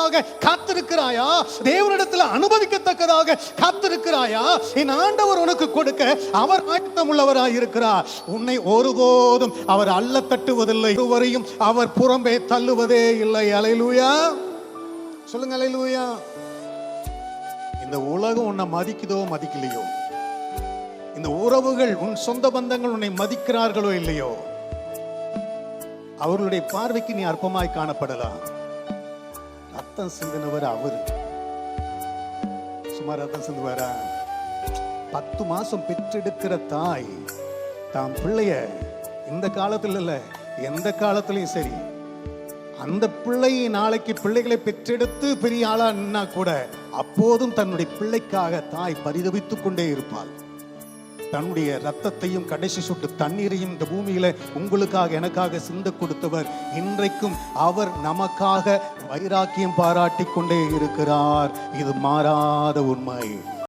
பெறத்தக்கதாக காத்திருக்கிறாயா? தேவனிடத்தில் அனுபவிக்கத்தக்கதாக காத்திருக்கிறாயா? என் ஆண்டவர் உனக்கு கொடுக்க அவர் ஆயத்தம் உள்ளவராய் இருக்கிறார். உன்னை ஒருபோதும் அவர் அல்ல தட்டுவதில்லை. ஒருவரையும் அவர் புறம்பே தள்ளுவதே இல்லை. அலையிலூயா. சொல்லுங்க அலையிலூயா. இந்த உலகம் உன்னை மதிக்குதோ மதிக்கலையோ? இந்த உறவுகள் உன் சொந்த பந்தங்கள் உன்னை மதிக்கிறார்களோ இல்லையோ? அவர்களுடைய பார்வைக்கு நீ அற்பமாய் காணப்படலாம். ரத்தம் சிந்தினவர் அவர் சும்மா ரத்தம் சிந்துவாரா பத்து மாசம் பெற்றெடுக்கிற தாய் தாம் பிள்ளைய இந்த காலத்துல இல்ல எந்த காலத்திலையும் சரி அந்த பிள்ளை நாளைக்கு பிள்ளைகளை பெற்றெடுத்து பெரிய ஆளா நின்னா கூட அப்போதும் தன்னுடைய பிள்ளைக்காக தாய் பரிதவித்துக் கொண்டே இருப்பாள் தன்னுடைய ரத்தத்தையும் கடைசி சுட்டு தண்ணீரையும் இந்த பூமியில உங்களுக்காக எனக்காக சிந்த கொடுத்தவர். இன்றைக்கும் அவர் நமக்காக வைராக்கியம் பாராட்டி கொண்டே இருக்கிறார். இது மாறாத உண்மை.